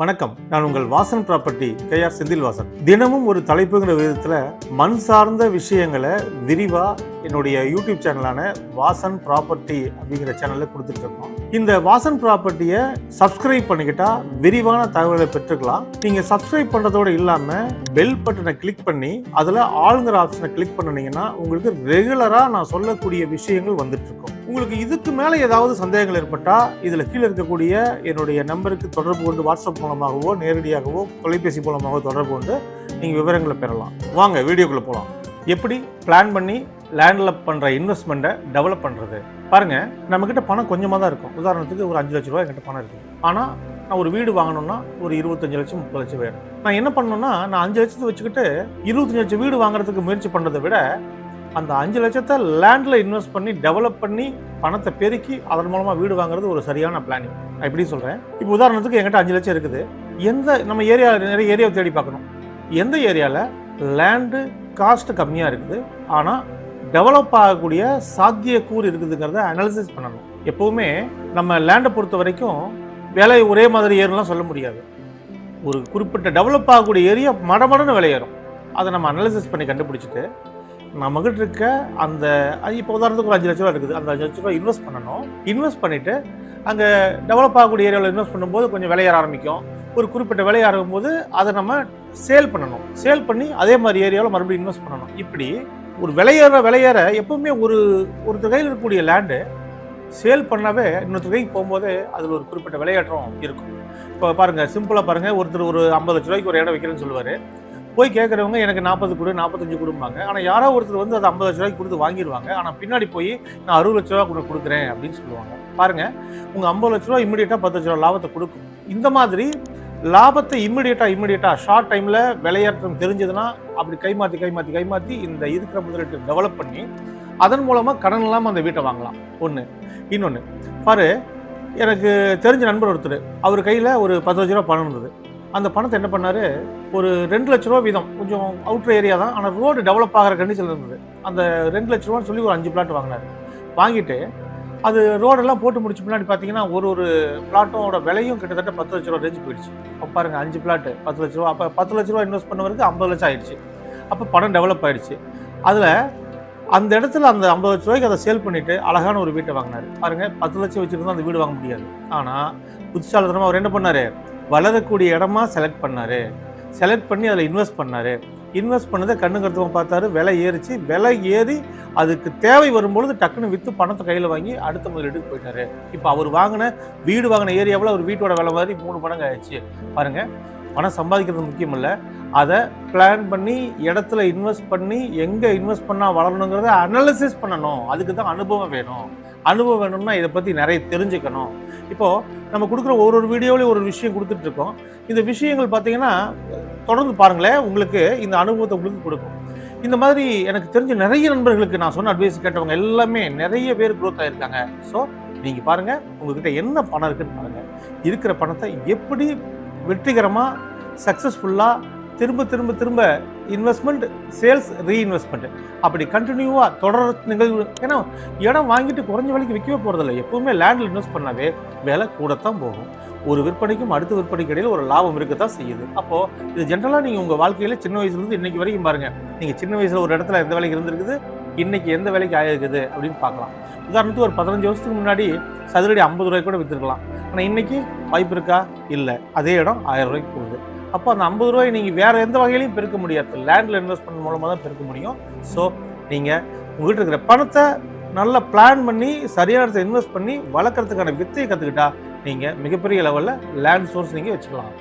வணக்கம். நான் உங்கள் Vasan property K R Senthil Vasan தினமும் ஒரு தலைப்புங்கிற விதத்தில் மண் சார்ந்த விஷயங்களை விரிவாக என்னுடைய யூடியூப் சேனலான வாசன் ப்ராப்பர்ட்டி அப்படிங்கிற சேனலில் கொடுத்துட்ருக்கோம் இந்த வாசன் ப்ராப்பர்ட்டியை சப்ஸ்கிரைப் பண்ணிக்கிட்டா விரிவான தகவலை பெற்றுக்கலாம். நீங்கள் சப்ஸ்கிரைப் பண்ணுறதோடு இல்லாமல் பெல் பட்டனை கிளிக் பண்ணி அதில் ஆளுங்கிற ஆப்ஷனை கிளிக் பண்ணினீங்கன்னா உங்களுக்கு ரெகுலராக நான் சொல்லக்கூடிய விஷயங்கள் வந்துட்டுருக்கோம் உங்களுக்கு இதுக்கு மேலே ஏதாவது சந்தேகங்கள் ஏற்பட்டால் இதில் கீழே இருக்கக்கூடிய என்னுடைய நம்பருக்கு தொடர்பு கொண்டு வாட்ஸ்அப் மூலமாகவோ நேரடியாகவோ தொலைபேசி மூலமாகவோ தொடர்பு கொண்டு நீங்கள் விவரங்களை பெறலாம். வாங்க வீடியோக்குள்ளே போகலாம் எப்படி? பிளான் பண்ணி லேண்டில் பண்ணுற இன்வெஸ்ட்மெண்ட்டை டெவலப் பண்ணுறது பாருங்கள் நம்மக்கிட்ட பணம் கொஞ்சமாக தான் இருக்கும். உதாரணத்துக்கு ஒரு அஞ்சு லட்ச ரூபா என்கிட்ட பணம் இருக்குது. ஆனால் நான் ஒரு வீடு வாங்கணும்னா ஒரு இருபத்தஞ்சு லட்சம் முப்பது லட்சம் வேணும். நான் என்ன பண்ணணும்னா நான் அஞ்சு லட்சத்தை வச்சுக்கிட்டு இருபத்தஞ்சு லட்சம் வீடு வாங்குறதுக்கு முயற்சி பண்ணுறதை விட அந்த அஞ்சு லட்சத்தை லேண்டில் இன்வெஸ்ட் பண்ணி டெவலப் பண்ணி பணத்தை பெருக்கி அதன் மூலமாக வீடு வாங்குறது ஒரு சரியான பிளானிங் நான் இப்படி சொல்கிறேன் இப்போ உதாரணத்துக்கு எங்கிட்ட அஞ்சு லட்சம் இருக்குது. எந்த நம்ம ஏரியா நிறைய ஏரியாவை தேடி பார்க்கணும். எந்த ஏரியாவில் லேண்டு காஸ்ட் கம்மியாக இருக்குது. ஆனால் டெவலப் ஆகக்கூடிய சாத்தியக்கூறு இருக்குதுங்கிறத அனாலிசிஸ் பண்ணணும். எப்போவுமே நம்ம லேண்டை பொறுத்த வரைக்கும் விலை ஒரே மாதிரி ஏறும்லாம் சொல்ல முடியாது. ஒரு குறிப்பிட்ட டெவலப் ஆகக்கூடிய ஏரியா மடமடன்னு விலை ஏறும். அதை நம்ம அனாலிசிஸ் பண்ணி கண்டுபிடிச்சிட்டு நம்மகிட்ட இருக்க அந்த இப்போ உதாரணத்துக்கு ஒரு அஞ்சு லட்ச ரூபா இருக்குது. அந்த அஞ்சு லட்ச ரூபா இன்வெஸ்ட் பண்ணணும். இன்வெஸ்ட் பண்ணிவிட்டு அங்கே டெவலப் ஆகக்கூடிய ஏரியாவில் இன்வெஸ்ட் பண்ணும்போது கொஞ்சம் விளையாட ஆரம்பிக்கும். ஒரு குறிப்பிட்ட விலை ஆரம்பிக்கும்போது அதை நம்ம சேல் பண்ணணும். சேல் பண்ணி அதே மாதிரி ஏரியாவில் மறுபடியும் இன்வெஸ்ட் பண்ணணும். இப்படி ஒரு விலையேற விலையேற எப்பவுமே ஒரு ஒருத்தர் கையில் இருக்கக்கூடிய லேண்டு சேல் பண்ணாவே இன்னொருத்தர் கைக்கு போகும்போது அதில் ஒரு குறிப்பிட்ட விளையாட்டம் இருக்கும். இப்போ பாருங்கள் சிம்பிளாக பாருங்கள் ஒருத்தர் ஒரு ஐம்பது லட்ச ரூபாய்க்கு ஒரு இடம் வைக்கிறேன்னு சொல்லுவார். போய் கேட்குறவங்க எனக்கு நாற்பது கொடு நாற்பத்தஞ்சு கொடுப்பாங்க ஆனால் யாரோ ஒருத்தர் வந்து அது ஐம்பது லட்ச ரூபாய்க்கு கொடுத்து வாங்கிடுவாங்க ஆனால் பின்னாடி போய் நான் அறுபது லட்ச ரூபா கொடு கொடுக்குறேன் அப்படின்னு சொல்லுவாங்க. பாருங்க உங்கள் ஐம்பது லட்ச ரூபா இம்மிடியட்டாக பத்து லட்ச ரூபா லாபத்தை கொடுக்கும். இந்த மாதிரி லாபத்தை இம்மிடியட்டா இம்மிடியட்டா ஷார்ட் டைமில் விளையாட்டம் தெரிஞ்சதுன்னா அப்படி கைமாற்றி கைமாற்றி கைமாற்றி இந்த இருக்கிற முதலீட்டு டெவலப் பண்ணி அதன் மூலமாக கடன் இல்லாமல் அந்த வீட்டை வாங்கலாம். ஒன்று இன்னொன்று பாரு எனக்கு தெரிஞ்ச நண்பர் ஒருத்தர். அவர் கையில் ஒரு பத்து லட்ச ரூபா பணம் இருந்தது. அந்த பணத்தை என்ன பண்ணார்? ஒரு ரெண்டு லட்ச ரூபா வீதம். கொஞ்சம் அவுட்ரு ஏரியா தான். ஆனால் ரோடு டெவலப் ஆகிற கண்டிஷன் இருந்தது. அந்த ரெண்டு லட்ச ரூபான்னு சொல்லி ஒரு அஞ்சு பிளாட் வாங்கினார். வாங்கிட்டு அது ரோடெல்லாம் போட்டு முடிச்ச பின்னாடி பார்த்தீங்கன்னா ஒரு ஒரு பிளாட்டோட விலையும் கிட்டத்தட்ட பத்து லட்ச ரூபா ரேஞ்சு போயிடுச்சு. அப்போ பாருங்க அஞ்சு பிளாட்டு பத்து லட்ச ரூபா. அப்போ பத்து லட்ச ரூபா இன்வெஸ்ட் பண்ணவருக்கு ஐம்பது லட்சம் ஆயிடுச்சு. அப்போ பணம் டெவலப் ஆயிடுச்சு. அதில் அந்த இடத்துல அந்த ஐம்பது லட்ச ரூபாய்க்கு அதை சேல் பண்ணிட்டு அழகான ஒரு வீட்டை வாங்கினார். பாருங்க பத்து லட்சம் வச்சுருந்தா அந்த வீடு வாங்க முடியாது. ஆனால் புத்திசாலித்தனமா அவர் என்ன பண்ணார்? வளரக்கூடிய இடமா செலக்ட் பண்ணார். செலக்ட் பண்ணி அதில் இன்வெஸ்ட் பண்ணார். இன்வெஸ்ட் பண்ணதை கண்ணு கருத்துவம் பார்த்தாரு. விலை ஏறிச்சு. விலை ஏறி அதுக்கு தேவை வரும்பொழுது டக்குன்னு விற்று பணத்தை கையில் வாங்கி அடுத்த முதலீட்டுக்கு போயிட்டாரு. இப்போ அவர் வாங்கின வீடு வாங்கின ஏரியாவில் அவர் வீட்டோட விலை மாதிரி மூணு மடங்கு ஆயிடுச்சு. பாருங்கள் பணம் சம்பாதிக்கிறது முக்கியம் இல்லை அதை பிளான் பண்ணி இடத்துல இன்வெஸ்ட் பண்ணி எங்கே இன்வெஸ்ட் பண்ணால் வளரணுங்கிறத அனாலிசிஸ் பண்ணணும். அதுக்கு தான் அனுபவம் வேணும். அனுபவம் வேணும்னா இதை பற்றி நிறைய தெரிஞ்சுக்கணும். இப்போது நம்ம கொடுக்குற ஒரு ஒரு வீடியோலையும் ஒரு விஷயம் கொடுத்துட்ருக்கோம் இந்த விஷயங்கள் பார்த்தீங்கன்னா தொடர்ந்து பாருங்களேன் உங்களுக்கு இந்த அனுபவத்தை உங்களுக்கு கொடுக்கும். இந்த மாதிரி எனக்கு தெரிஞ்ச நிறைய நண்பர்களுக்கு நான் சொன்ன அட்வைஸ் கேட்டவங்க எல்லாமே நிறைய பேர் க்ரோத் ஆகியிருக்காங்க ஸோ நீங்கள் பாருங்கள் உங்ககிட்ட என்ன பணம் இருக்குன்னு பாருங்கள் இருக்கிற பணத்தை எப்படி வெற்றிகரமாக சக்ஸஸ்ஃபுல்லாக திரும்ப திரும்ப திரும்ப இன்வெஸ்ட்மெண்ட் சேல்ஸ் ரீஇன்வெஸ்ட்மெண்ட் அப்படி கண்டினியூவாக தொடர் நிகழ்வு. ஏன்னா இடம் வாங்கிட்டு குறைஞ்ச விலைக்கு விற்கவே போகிறதில்ல எப்பவுமே லேண்டில் இன்வெஸ்ட் பண்ணாவே விலை கூடத்தான் போகும். ஒரு விற்பனைக்கும் அடுத்த விற்பனைக்கு இடையில் ஒரு லாபம் இருக்க தான் செய்யுது. அப்போது இது ஜென்ரலாக நீங்கள் உங்கள் வாழ்க்கையில் சின்ன வயசுலேருந்து இன்னைக்கு வரைக்கும் பாருங்கள் நீங்கள் சின்ன வயசில் ஒரு இடத்துல எந்த வேலைக்கு இருந்திருக்குது? இன்றைக்கி எந்த வேலைக்கு ஆகிருக்குது அப்படின்னு பார்க்கலாம். உதாரணத்துக்கு ஒரு பதினஞ்சு வருஷத்துக்கு முன்னாடி சதுரடி ஐம்பது ரூபாய்க்கு கூட விற்றுருக்கலாம் ஆனால் இன்னைக்கு வாய்ப்பு இருக்கா? இல்லை. அதே இடம் ஆயிரம் ரூபாய்க்கு போகுது. அப்போ அந்த ஐம்பது ரூபாய் நீங்கள் வேறு எந்த வகையிலையும் பெருக்க முடியாது. லேண்டில் இன்வெஸ்ட் பண்ண மூலமாக தான் பெருக்க முடியும். ஸோ நீங்கள் உங்கள்கிட்ட இருக்கிற பணத்தை நல்லா பிளான் பண்ணி சரியான இடத்துல இன்வெஸ்ட் பண்ணி வளர்க்குறதுக்கான வித்தையை கற்றுக்கிட்டா நீங்கள் மிகப்பெரிய லெவலில் லேண்ட் சோர்ஸ் நீங்கள் வச்சுக்கலாம்.